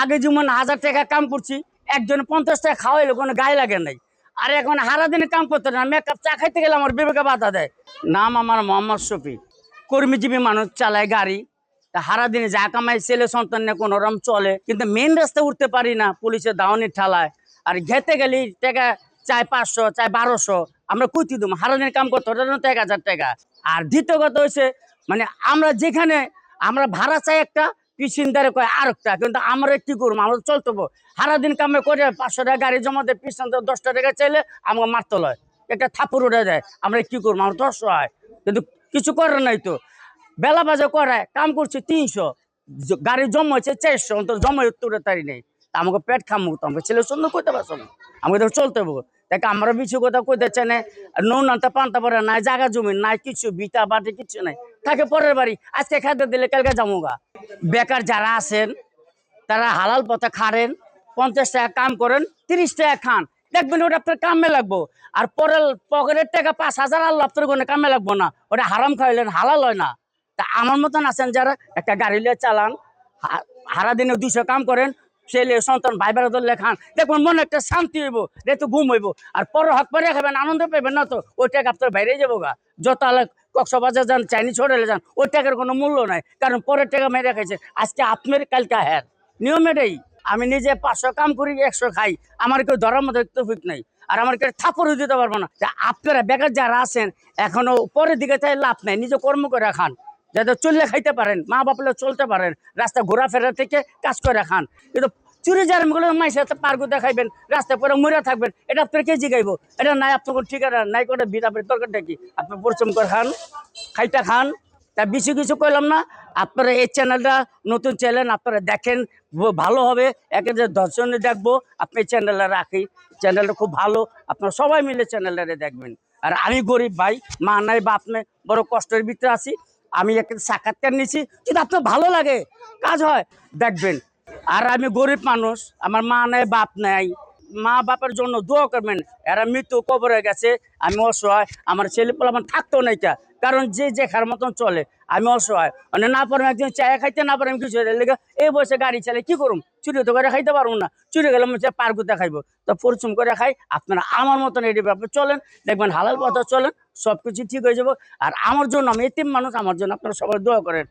আগে যেমন হাজার টাকা কাম করছি, একজন পঞ্চাশ টাকা খাওয়াইলো কোনো গায়ে লাগে নাই। আর এখন হারা দিনে কাম করতে না মেকআপ চা খাইতে গেলে আমার বিবেকে বাধা দেয়। নাম আমার মোহাম্মদ শফি কর্মীজীবী মানুষ, চালায় গাড়ি। হারা দিনে যা কামাই, ছেলে সন্তান নিয়ে কোনো রকম চলে। কিন্তু মেন রাস্তায় উঠতে পারি না, পুলিশের দাওয়ানির ঠালায়। আর ঘেতে গেলি টাকা চাই পাঁচশো, চাই বারোশো, আমরা কুইতি দেবো হারা দিনে কাম করতে তো এক হাজার টাকা। আর দ্বিতীয় কথা হচ্ছে মানে আমরা যেখানে, আমরা ভাড়া চাই একটা পিছিনদারে কয় আর একটা কিন্তু আমরা কি করব? আমরা চলতে হব সারাদিন কামে করে পাঁচশো টাকা গাড়ি জমা দেয়, পিছন দশটা টাকা চাইলে আমাকে মারতে লয়। একটা থাপুর উঠে দেয়, আমরা কি করব? আমরা দশ হয় কিন্তু কিছু করার নাই তো। বেলা বাজে করায় কাম করছে তিনশো। গাড়ি জমা চারশো, অন্তত জমা তুলে তারি নেই। আমাকে পেট খামু, তো আমাকে ছেলে সুন্দর করতে পারছ না? আমাকে তো চলতে হব দেখ, আমরা বিছু কথা কইতে চাই না নুন আনতে পানতে পারে নাই জায়গা জমি, নাই কিছু, বিটা, বাটি কিছু নাই। থাকে পরের বাড়ি। আজকে খাদ্য দিলে কালকে যামুগা বেকার যারা আছেন, তারা হালাল পথে খাড়েন, পঞ্চাশ টাকা কাম করেন, তিরিশ টাকা খান। দেখবেন ওটা আপনার কামে লাগবো। আর পরের পকেটের টাকা পাঁচ হাজার, আল্লাহ আপনার কোনো কামে লাগবো না। ওটা হারাম খাইলেন, হালাল হয় না। তা আমার মতন আছেন যারা, একটা গাড়ি লিয়ে চালান হারা দিনে দুইশো কাম করেন ছেলে, সন্তান ভাই বেড়া ধরলে খান দেখবেন মনে একটা শান্তি হইব রেতু ঘুম হইব। আর পরে হক পরে খাবেন, আনন্দ পাবেন না তো, ওই টাকা আপনার বাইরে যাব গা। যত আলাদা কক্সবাজার যান, চাইনিজ হোটেলে যান, ওই টাকার কোনো মূল্য নাই, কারণ পরের টাকা মেরে খাইছে। আজকে আপনার কালকে হ্যার। নিয়ম এটাই, আমি নিজে পাঁচশো কাম করি, একশো খাই, আমার কেউ ধরার মতো তৌফিক নাই। আর আমার কেউ থাপড়ও দিতে পারব না। আপনারা বেকার যারা আছেন, এখনও পরের দিকে চাই লাভ নাই, নিজে কর্ম করে খান। যাতে চললে খাইতে পারেন, মা বাপলে চলতে পারেন, রাস্তা ঘোরাফেরা থেকে কাজ করে খান। কিন্তু চুরি জারমগুলো মাইসে পার করতে খাইবেন, রাস্তায় পরে মরে থাকবেন, এটা আপনার কে জিগাইবো এটা নাই আপনার কোনো ঠিকানা, নাই করে বিরাপের দরকারটা কি? আপনি পরিশ্রম করে খান খাইটা খান। তা বেশি কিছু কইলাম না, আপনারা এই চ্যানেলটা নতুন চ্যানেল, আপনারা দেখেন ভালো হবে। একে যে দর্শনে দেখব, আপনি চ্যানেলটা রাখি। চ্যানেলটা খুব ভালো, আপনারা সবাই মিলে চ্যানেলটা দেখবেন। আর আমি গরিব ভাই, মা নাই, বাপ নেই, বড় কষ্টের ভিতরে আছি। আমি একটা সাক্ষাৎকার নিয়েছি। যদি আপনার ভালো লাগে, কাজ হয়, দেখবেন। আর আমি গরিব মানুষ, আমার মা নাই, বাপ নাই। মা বাপের জন্য দোয়া করবেন। এরা মৃত্যু কবরে গেছে, আমি অসহায়, আমার ছেলে পোলা আমার থাকতো নাই কা। কারণ যে যে খার মতন চলে, আমি অসহায়। মানে না পারব একদিন চায় খাইতে, না পারব কিছু লেগে এই বয়সে গাড়ি চালে কি করুম? চুরি তো করে খাইতে পারব না। চুরি গেলে আমি পার্ক খাইবো। তো পরিশ্রম করে খাই, আপনারা আমার মতন এটি ব্যাপার চলেন, দেখবেন হালাল পথে চলেন সব কিছু ঠিক হয়ে যাব। আর আমার জন্য, আমি এতিম মানুষ, আমার জন্য আপনারা সবাই দোয়া করেন।